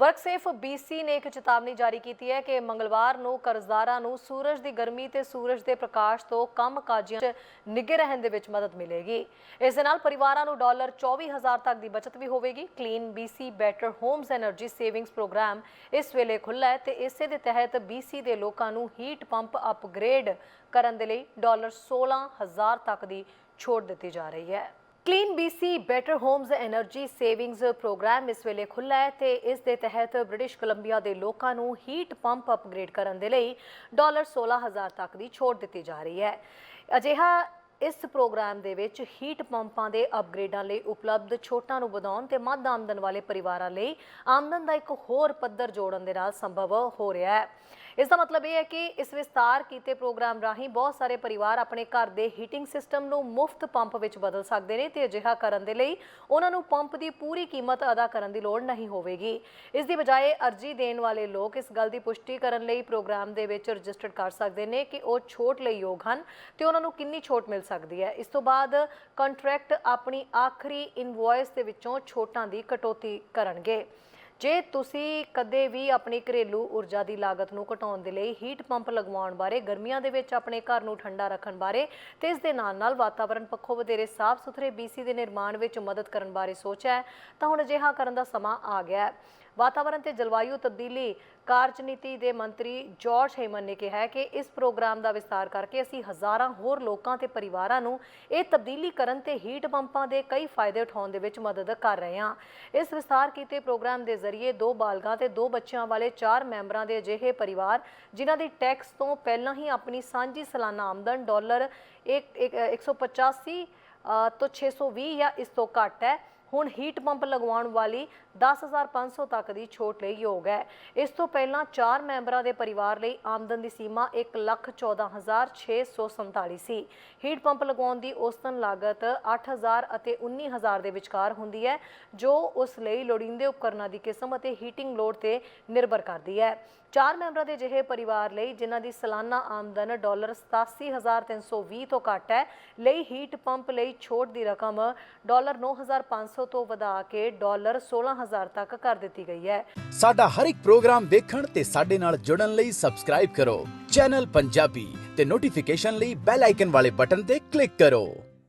ਵਰਕਸੇਫ BC ਨੇ ਇੱਕ ਚੇਤਾਵਨੀ ਜਾਰੀ ਕੀਤੀ ਹੈ ਕਿ ਮੰਗਲਵਾਰ ਨੂੰ ਕਰਜ਼ਦਾਰਾਂ ਨੂੰ ਸੂਰਜ ਦੀ ਗਰਮੀ ਤੇ ਸੂਰਜ ਦੇ ਪ੍ਰਕਾਸ਼ ਤੋਂ ਕੰਮ ਕਾਜੀਆਂ 'ਚ ਨਿੱਘੇ ਰਹਿਣ ਦੇ ਵਿੱਚ ਮਦਦ ਮਿਲੇਗੀ। ਇਸ ਦੇ ਨਾਲ ਪਰਿਵਾਰਾਂ ਨੂੰ ਡਾਲਰ 24000 ਤੱਕ ਦੀ ਬਚਤ ਵੀ ਹੋਵੇਗੀ। Clean BC better homes energy savings program ਇਸ ਵੇਲੇ ਖੁੱਲ੍ਹਾ ਹੈ ਤੇ ਇਸੇ ਦੇ ਤਹਿਤ BC ਦੇ ਲੋਕਾਂ ਨੂੰ ਹੀਟ ਪੰਪ ਅਪਗ੍ਰੇਡ ਕਰਨ ਦੇ ਲਈ ਡਾਲਰ 16000 ਤੱਕ ਦੀ ਛੋਟ ਦਿੱਤੀ ਜਾ ਰਹੀ ਹੈ। Clean BC better homes energy savings program ਇਸ ਵੇਲੇ ਖੁੱਲ੍ਹਾ ਹੈ ਤੇ ਇਸ ਦੇ ਤਹਿਤ ਬ੍ਰਿਟਿਸ਼ ਕੋਲੰਬੀਆ ਦੇ ਲੋਕਾਂ ਨੂੰ ਹੀਟ ਪੰਪ ਅਪਗ੍ਰੇਡ ਕਰਨ ਦੇ ਲਈ ਡਾਲਰ 16000 ਤੱਕ ਦੀ ਛੋਟ ਦਿੱਤੀ ਜਾ ਰਹੀ ਹੈ। ਅਜਿਹਾ ਇਸ ਪ੍ਰੋਗਰਾਮ ਦੇ ਵਿੱਚ ਹੀਟ ਪੰਪਾਂ ਦੇ ਅਪਗ੍ਰੇਡਾਂ ਲਈ ਉਪਲਬਧ ਛੋਟਾਂ ਨੂੰ ਵਧਾਉਣ ਤੇ ਮੱਧ ਆਮਦਨ ਵਾਲੇ ਪਰਿਵਾਰਾਂ ਲਈ ਆਮਦਨ ਦਾ ਇੱਕ ਹੋਰ ਪੱਧਰ ਜੋੜਨ ਦੇ ਨਾਲ ਸੰਭਵ ਹੋ ਰਿਹਾ ਹੈ। ਇਸ ਦਾ ਮਤਲਬ ਇਹ ਹੈ ਕਿ ਇਸ ਵਿਸਤਾਰ ਕੀਤੇ ਪ੍ਰੋਗਰਾਮ ਰਾਹੀਂ ਬਹੁਤ ਸਾਰੇ ਪਰਿਵਾਰ ਆਪਣੇ ਘਰ ਦੇ ਹੀਟਿੰਗ ਸਿਸਟਮ ਨੂੰ ਮੁਫਤ ਪੰਪ ਵਿੱਚ ਬਦਲ ਸਕਦੇ ਨੇ ਤੇ ਅਜਿਹਾ ਕਰਨ ਦੇ ਲਈ ਉਹਨਾਂ ਨੂੰ ਪੰਪ ਦੀ ਪੂਰੀ ਕੀਮਤ ਅਦਾ ਕਰਨ ਦੀ ਲੋੜ ਨਹੀਂ ਹੋਵੇਗੀ। ਇਸ ਦੀ ਬਜਾਏ ਅਰਜ਼ੀ ਦੇਣ ਵਾਲੇ ਲੋਕ ਇਸ ਗੱਲ ਦੀ ਪੁਸ਼ਟੀ ਕਰਨ ਲਈ ਪ੍ਰੋਗਰਾਮ ਦੇ ਵਿੱਚ ਰਜਿਸਟਰਡ ਕਰ ਸਕਦੇ ਨੇ ਕਿ ਉਹ ਛੋਟ ਲਈ ਯੋਗ ਹਨ ਤੇ ਉਹਨਾਂ ਨੂੰ ਕਿੰਨੀ ਛੋਟ ਮਿਲ ਸਕਦੀ ਹੈ। ਇਸ ਤੋਂ ਬਾਅਦ ਕੰਟਰੈਕਟ ਆਪਣੀ ਆਖਰੀ ਇਨਵੋਇਸ ਦੇ ਵਿੱਚੋਂ ਛੋਟਾਂ ਦੀ ਕਟੌਤੀ ਕਰਨਗੇ। ਜੇ ਤੁਸੀਂ ਕਦੇ ਵੀ ਆਪਣੀ ਘਰੇਲੂ ਊਰਜਾ ਦੀ ਲਾਗਤ ਨੂੰ ਘਟਾਉਣ ਦੇ ਲਈ ਹੀਟ ਪੰਪ ਲਗਵਾਉਣ ਬਾਰੇ, ਗਰਮੀਆਂ ਦੇ ਵਿੱਚ ਆਪਣੇ ਘਰ ਨੂੰ ਠੰਡਾ ਰੱਖਣ ਬਾਰੇ ਤੇ ਇਸ ਦੇ ਨਾਲ ਨਾਲ ਵਾਤਾਵਰਣ ਪੱਖੋਂ ਵਧੇਰੇ ਸਾਫ਼ ਸੁਥਰੇ BC ਦੇ ਨਿਰਮਾਣ ਵਿੱਚ ਮਦਦ ਕਰਨ ਬਾਰੇ ਸੋਚਿਆ ਹੈ, ਤਾਂ ਹੁਣ ਅਜਿਹਾ ਕਰਨ ਦਾ ਸਮਾਂ ਆ ਗਿਆ ਹੈ। ਵਾਤਾਵਰਣ ਤੇ ਜਲਵਾਯੂ ਤਬਦੀਲੀ ਕਾਰਜਨੀਤੀ ਦੇ ਮੰਤਰੀ ਜਾਰਜ ਹੇਮਨ ਨੇ ਕਿਹਾ ਕਿ ਇਸ ਪ੍ਰੋਗਰਾਮ ਦਾ ਵਿਸਤਾਰ ਕਰਕੇ ਅਸੀਂ ਹਜ਼ਾਰਾਂ ਹੋਰ ਲੋਕਾਂ ਤੇ ਪਰਿਵਾਰਾਂ ਨੂੰ ਇਹ ਤਬਦੀਲੀ ਕਰਨ ਤੇ ਹੀਟ ਪੰਪਾਂ ਦੇ ਕਈ ਫਾਇਦੇ ਉਠਾਉਣ ਦੇ ਵਿੱਚ ਮਦਦ ਕਰ ਰਹੇ ਹਾਂ। ਇਸ ਵਿਸਤਾਰ ਕੀਤੇ ਪ੍ਰੋਗਰਾਮ ਦੇ ਜ਼ਰੀਏ ਦੋ ਬਾਲਗਾਂ ਤੇ ਦੋ ਬੱਚਿਆਂ ਵਾਲੇ ਚਾਰ ਮੈਂਬਰਾਂ ਦੇ ਅਜਿਹੇ ਪਰਿਵਾਰ ਜਿਨ੍ਹਾਂ ਦੀ ਟੈਕਸ ਤੋਂ ਪਹਿਲਾਂ ਹੀ ਆਪਣੀ ਸਾਂਝੀ ਸਾਲਾਨਾ ਆਮਦਨ ਡਾਲਰ ਇੱਕ- ਇੱਕ- 185 ਅ, ਤੋਂ 620 ਜਾਂ ਇਸ ਤੋਂ ਘੱਟ ਹੈ ਹੁਣ ਹੀਟ ਪੰਪ ਲਗਵਾਉਣ ਵਾਲੀ 10500 ਤੱਕ ਦੀ ਛੋਟ ਲਈ ਯੋਗ ਹੈ। ਇਸ ਤੋਂ ਪਹਿਲਾਂ ਚਾਰ ਮੈਂਬਰਾਂ ਦੇ ਪਰਿਵਾਰ ਲਈ ਆਮਦਨ ਦੀ ਸੀਮਾ 114647 ਸੀ ਹੀਟ ਪੰਪ ਲਗਵਾਉਣ ਦੀ ਔਸਤਨ ਲਾਗਤ 8000 ਅਤੇ 19000 ਦੇ ਵਿਚਕਾਰ ਹੁੰਦੀ ਹੈ, ਜੋ ਉਸ ਲਈ ਲੋੜੀਂਦੇ ਉਪਕਰਨਾਂ ਦੀ ਕਿਸਮ ਅਤੇ ਹੀਟਿੰਗ ਲੋਡ ਤੇ ਨਿਰਭਰ ਕਰਦੀ ਹੈ। ਚਾਰ ਮੈਂਬਰਾਂ ਦੇ ਜਿਹੇ ਪਰਿਵਾਰ ਲਈ ਜਿਨ੍ਹਾਂ ਦੀ ਸਾਲਾਨਾ ਆਮਦਨ ਡਾਲਰ 87320 ਤੋਂ ਘੱਟ ਹੈ, ਲਈ ਹੀਟ ਪੰਪ ਲਈ ਛੋਟ ਦੀ ਰਕਮ ਡਾਲਰ 9500 ਤੋਂ ਵਧਾ ਕੇ ਡਾਲਰ 16000 ਤੱਕ ਕਰ ਦਿੱਤੀ ਗਈ ਹੈ। ਸਾਡਾ ਹਰ ਇੱਕ ਪ੍ਰੋਗਰਾਮ ਦੇਖਣ ਤੇ ਸਾਡੇ ਨਾਲ ਜੁੜਨ ਲਈ ਸਬਸਕ੍ਰਾਈਬ ਕਰੋ। ਚੈਨਲ ਪੰਜਾਬੀ ਤੇ ਨੋਟੀਫਿਕੇਸ਼ਨ ਲਈ ਬੈਲ ਆਈਕਨ ਵਾਲੇ ਬਟਨ ਤੇ ਕਲਿੱਕ ਕਰੋ।